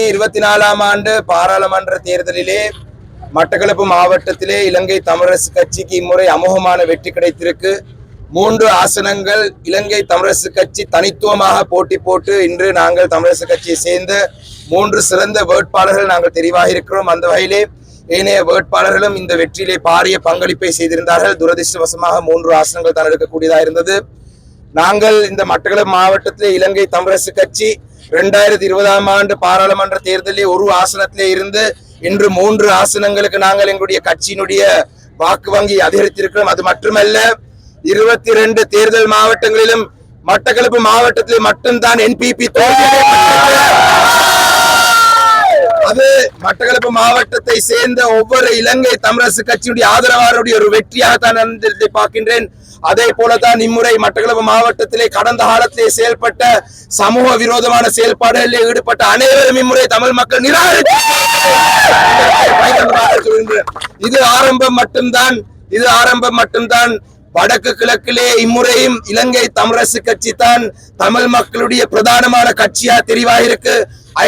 இருபத்தி நாலாம் ஆண்டு பாராளுமன்ற தேர்தலிலே மட்டக்களப்பு மாவட்டத்திலே இலங்கை தமிழரசு கட்சிக்கு இம்முறை அமோகமான வெற்றி கிடைத்திருக்கு. மூன்று ஆசனங்கள் இலங்கை தமிழரசு கட்சி தனித்துவமாக போட்டி போட்டு இன்று நாங்கள் தமிழரசு கட்சியை சேர்ந்த மூன்று சிறந்த வேட்பாளர்கள் நாங்கள் தெரிவாக இருக்கிறோம். அந்த வகையிலே ஏனைய வேட்பாளர்களும் இந்த வெற்றியிலே பாரிய பங்களிப்பை செய்திருந்தார்கள். துரதிருஷ்டவசமாக மூன்று ஆசனங்கள் தான் எடுக்கக்கூடியதாக இருந்தது. நாங்கள் இந்த மட்டக்களப்பு மாவட்டத்திலே இலங்கை தமிழரசு கட்சி இரண்டாயிரத்தி இருபதாம் ஆண்டு பாராளுமன்ற தேர்தலில் ஒரு ஆசனத்திலே இருந்து இன்று மூன்று ஆசனங்களுக்கு நாங்கள் எங்களுடைய கட்சியினுடைய வாக்கு வங்கி அதிகரித்திருக்கிறோம். அது மட்டுமல்ல இருபத்தி ரெண்டு தேர்தல் மாவட்டங்களிலும் மட்டக்களப்பு மாவட்டத்தில் மட்டும்தான் என்பிபி அது மட்டக்களப்பு மாவட்டத்தை சேர்ந்த ஒவ்வொரு இலங்கை தமிழரசு கட்சியுடைய ஆதரவாளருடைய ஒரு வெற்றியாகத்தான் நான் பார்க்கின்றேன். அதே போலதான் இம்முறை மட்டக்களப்பு மாவட்டத்திலே கடந்த காலத்திலே செயல்பட்ட சமூக விரோதமான செயல்பாடுகளில் ஈடுபட்ட அனைவரும் இம்முறை தமிழ் மக்கள் நிராகரித்து இது ஆரம்பம் மட்டும்தான் இது ஆரம்பம் மட்டும்தான். வடக்கு கிழக்கிலே இம்முறையும் இலங்கை தமிழரசு கட்சி தான் தமிழ் மக்களுடைய பிரதானமான கட்சியா தெரிவாயிருக்கு.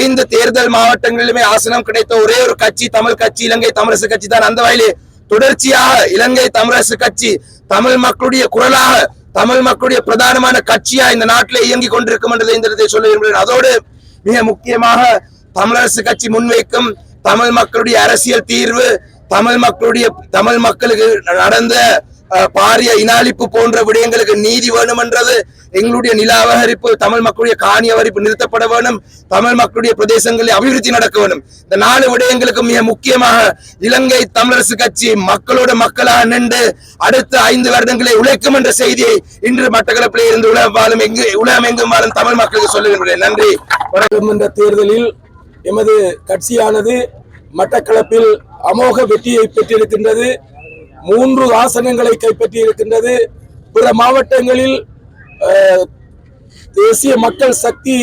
ஐந்து தேர்தல் மாவட்டங்களிலுமே ஆசனம் கிடைத்த ஒரே ஒரு கட்சி தமிழ் கட்சி இலங்கை தமிழரசு கட்சி தான். அந்த வகையிலே தொடர்ச்சியாக இலங்கை தமிழரசு கட்சி தமிழ் மக்களுடைய குரலாக தமிழ் மக்களுடைய பிரதானமான கட்சியா இந்த நாட்டிலே இயங்கிக் கொண்டிருக்கும் என்றதை இந்த சொல்ல விரும்புகிறேன். அதோடு மிக முக்கியமாக தமிழரசு கட்சி முன்வைக்கும் தமிழ் மக்களுடைய அரசியல் தீர்வு தமிழ் மக்களுடைய தமிழ் மக்களுக்கு நடந்த பாரிய இனாளிப்பு போன்ற விடயங்களுக்கு நீதி வேணும் என்றது எங்களுடைய நில அபகரிப்பு தமிழ் மக்களுடைய காணி அபகரிப்பு நிறுத்தப்பட வேணும் தமிழ் மக்களுடைய பிரதேசங்களில் அபிவிருத்தி நடக்க வேணும். இந்த நாலு விடயங்களுக்கு மிக முக்கியமாக இலங்கை தமிழரசு கட்சி மக்களோட மக்களாக நின்று அடுத்த ஐந்து வருடங்களை உழைக்கும் என்ற செய்தியை இன்று மட்டக்களப்பிலே இருந்து உலகம் வாழும் எங்கு உலகம் எங்கும் வாழும் தமிழ் மக்களுக்கு சொல்லுகின்றேன். நன்றி. என்ற தேர்தலில் எமது கட்சியானது மட்டக்களப்பில் அமோக வெற்றியை பெற்றிருக்கின்றது. மூன்று ஆசனங்களை கைப்பற்றி இருக்கின்றது. பிற மாவட்டங்களில் தேசிய மக்கள் சக்தி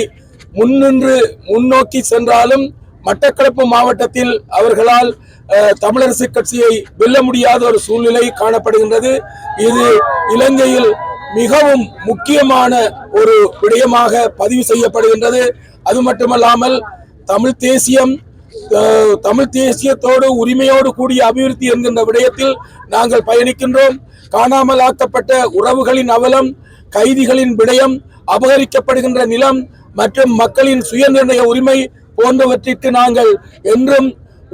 முன்னின்று முன்னோக்கி சென்றாலும் மட்டக்களப்பு மாவட்டத்தில் அவர்களால் தமிழரசு கட்சியை வெல்ல முடியாத ஒரு சூழ்நிலை காணப்படுகின்றது. இது இலங்கையில் மிகவும் முக்கியமான ஒரு விடயமாக பதிவு செய்யப்படுகின்றது. அது மட்டுமல்லாமல் தமிழ் தேசியம் தமிழ் தேசியத்தோடு உரிமையோடு கூடிய அபிவிருத்தி என்கின்ற விடயத்தில் நாங்கள் பயணிக்கின்றோம். காணாமல் ஆக்கப்பட்ட உறவுகளின் அவலம் கைதிகளின் விடயம் அபகரிக்கப்படுகின்ற நிலம் மற்றும் மக்களின் சுயநிர்ணய உரிமை போன்றவற்றிற்கு நாங்கள் என்றும்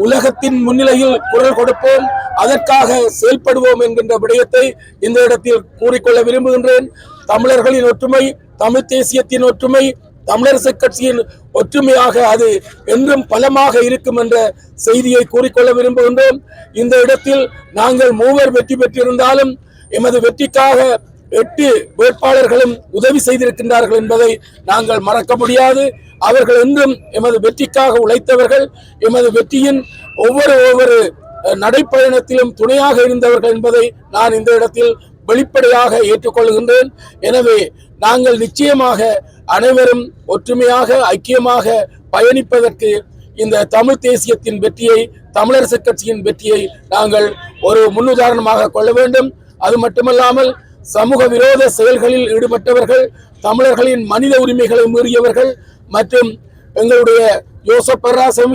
உலகத்தின் முன்னிலையில் குரல் கொடுப்போம். அதற்காக செயல்படுவோம் என்கின்ற விடயத்தை இந்த இடத்தில் கூறிக்கொள்ள விரும்புகின்றேன். தமிழர்களின் ஒற்றுமை தமிழ் தேசியத்தின் ஒற்றுமை தமிழரசு கட்சியின் ஒற்றுமையாக அது என்றும் பலமாக இருக்கும் என்ற செய்தியை கூறிக்கொள்ள விரும்புகின்றோம். இந்த இடத்தில் நாங்கள் மூவர் வெற்றி பெற்றிருந்தாலும் எமது வெற்றிக்காக எட்டு வேட்பாளர்களும் உதவி செய்திருக்கின்றார்கள் என்பதை நாங்கள் மறக்க முடியாது. அவர்கள் என்றும் எமது வெற்றிக்காக உழைத்தவர்கள் எமது வெற்றியின் ஒவ்வொரு ஒவ்வொரு நடைப்பயணத்திலும் துணையாக இருந்தவர்கள் என்பதை நான் இந்த இடத்தில் வெளிப்படையாக ஏற்றுக்கொள்கின்றேன். எனவே நாங்கள் நிச்சயமாக அனைவரும் ஒற்றுமையாக ஐக்கியமாக பயணிப்பதற்கு இந்த தமிழ் தேசியத்தின் வெற்றியை தமிழரசு கட்சியின் வெற்றியை நாங்கள் ஒரு முன்னுதாரணமாக கொள்ள வேண்டும். அது மட்டுமல்லாமல் சமூக விரோத செயல்களில் ஈடுபட்டவர்கள் தமிழர்களின் மனித உரிமைகளை மீறியவர்கள் மற்றும் எங்களுடைய யோசப்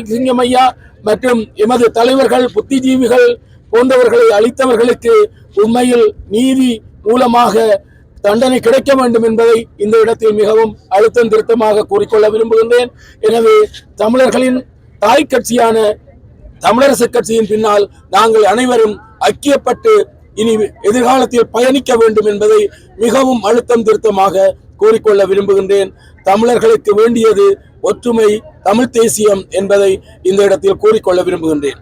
சிங்கம் ஐயா மற்றும் எமது தலைவர்கள் புத்திஜீவிகள் போன்றவர்களை அளித்தவர்களுக்கு உண்மையில் நீதி மூலமாக தண்டனை கிடைக்க வேண்டும் என்பதை இந்த இடத்தில் மிகவும் அழுத்தம் திருத்தமாக கூறிக்கொள்ள விரும்புகின்றேன். எனவே தமிழர்களின் தாய் கட்சியான தமிழரசு கட்சியின் பின்னால் நாங்கள் அனைவரும் ஐக்கியப்பட்டு இனி எதிர்காலத்தில் பயணிக்க வேண்டும் என்பதை மிகவும் அழுத்தம் திருத்தமாக கூறிக்கொள்ள விரும்புகின்றேன். தமிழர்களுக்கு வேண்டியது ஒற்றுமை தமிழ் தேசியம் என்பதை இந்த இடத்தில் கூறிக்கொள்ள விரும்புகின்றேன்.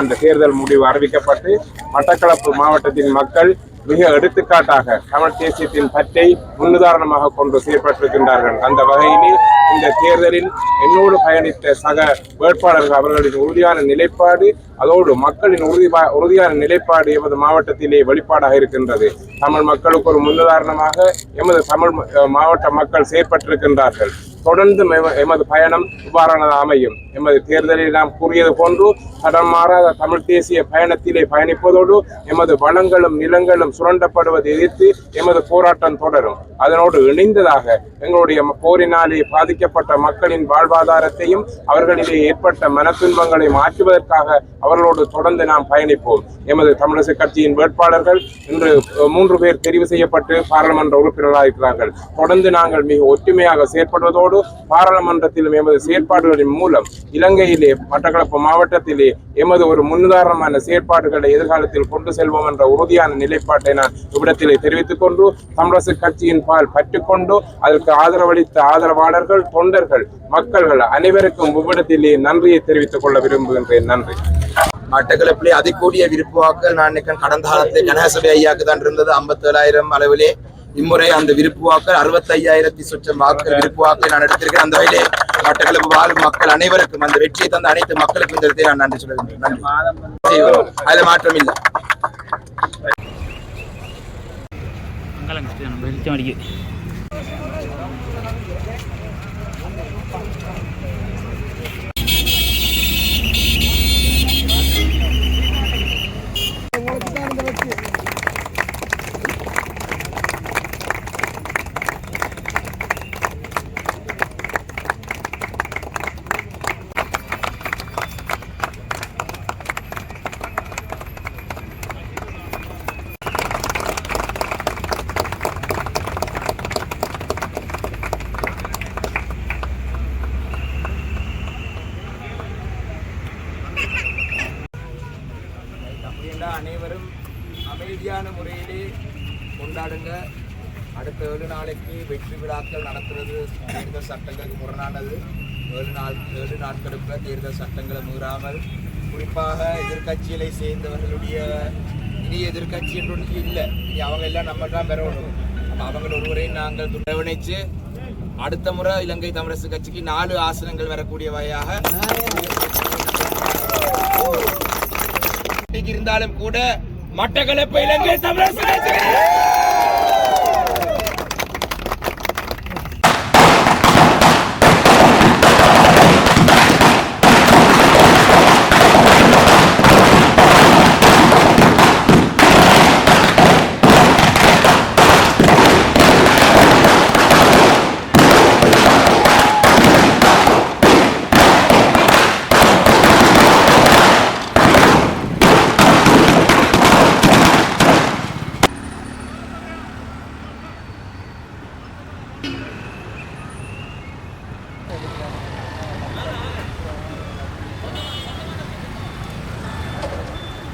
அந்த தேர்தல் முடிவு அறிவிக்கப்பட்டு மட்டக்களப்பு மாவட்டத்தின் மக்கள் மிக எடுத்துக்காட்டாக தமிழ் தேசியத்தின் பற்றை முன்னுதாரணமாக கொண்டு செயற்பட்டிருக்கின்றார்கள். அந்த வகையிலே இந்த தேர்தலில் என்னோடு பயணித்த சக வேட்பாளர்கள் அவர்களின் உறுதியான நிலைப்பாடு அதோடு மக்களின் உறுதி உறுதியான நிலைப்பாடு எமது மாவட்டத்திலே வெளிப்பாடாக இருக்கின்றது. தமிழ் மக்களுக்கு ஒரு முன்னுதாரணமாக எமது தமிழ் மாவட்ட மக்கள் செயற்பட்டிருக்கின்றார்கள். தொடர்ந்து எமது பயணம் இவ்வாறானது அமையும். எமது தேர்தலில் நாம் கூறியது போன்று தடம் மாறாத தமிழ் தேசிய பயணத்திலே பயணிப்பதோடு எமது வளங்களும் நிலங்களும் சுரண்டப்படுவதை எதிர்த்து எமது போராட்டம் தொடரும். அதனோடு இணைந்ததாக எங்களுடைய போரினாலே பாதிக்கப்பட்ட மக்களின் வாழ்வாதாரத்தையும் அவர்களிலே ஏற்பட்ட மனத்துன்பங்களை மாற்றுவதற்காக அவர்களோடு தொடர்ந்து நாம் பயணிப்போம். எமது தமிழரசு கட்சியின் வேட்பாளர்கள் இன்று மூன்று பேர் தெரிவு செய்யப்பட்டு பாராளுமன்ற உறுப்பினராக இருக்கிறார்கள் தொடர்ந்து நாங்கள் மிக ஒற்றுமையாக செயற்படுவதோடு பாராளுமன்றத்திலும் எமது செயற்பாடுகளின் மூலம் இலங்கையிலே மட்டக்களப்பு மாவட்டத்திலே எமது ஒரு முன்னுதாரணமான செயற்பாடுகளை எதிர்காலத்தில் கொண்டு செல்வோம் என்ற உறுதியான நிலைப்பாட்டை நான் இவ்விடத்திலே தெரிவித்துக் கொண்டு தமிழரசு கட்சியின் பால் பற்றுக்கொண்டு அதற்கு ஆதரவளித்த ஆதரவாளர்கள் தொண்டர்கள் மக்கள்கள் அனைவருக்கும் இவ்விடத்திலே நன்றியை தெரிவித்துக் கொள்ள விரும்புகின்றேன். நன்றி. மட்டக்களப்பிலே அதிகூடிய விருப்பு வாக்கள் நான் கடந்த காலத்தில் கனகசபை ஐயாக்கு தான் இருந்தது. ஐம்பத்தேழாயிரம் அளவிலே இம்முறை அந்த விருப்பு வாக்கள் அறுபத்தையாயிரத்தி சொச்சம் வாக்கள் விருப்பு வாக்கை நான் எடுத்திருக்கிறேன். அந்த வகையிலே மட்டக்களப்பு வாழும் மக்கள் அனைவருக்கும் அந்த வெற்றியை தந்த அனைத்து மக்களுக்கும் இந்த இடத்தை நான் நன்றி சொல்லுகிறேன் நன்றி. செய்வோம். அதுல மாற்றம் இல்லை. வெளிச்சம் அடிக்குது ஏழு நாளைக்கு வெற்றி விழாக்கள் நடத்துறது தேர்தல் சட்டங்களுக்கு முரணானது. ஏழு நாள் ஏழு நாட்களுக்குள்ள தேர்தல் சட்டங்களை மீறாமல் குறிப்பாக எதிர்க்கட்சிகளை சேர்ந்தவர்களுடைய இனி எதிர்க்கட்சி என்று இல்லை. இனி அவங்க எல்லாம் நம்ம தான் பெறணும். அப்போ அவங்கள் ஒருவரையும் நாங்கள் துணைவணிச்சு அடுத்த முறை இலங்கை தமிழரசு கட்சிக்கு நாலு ஆசனங்கள் வரக்கூடிய வகையாக இருந்தாலும் கூட மட்டக்களப்பு இலங்கை தமிழரசு கட்சி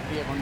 এটি এখন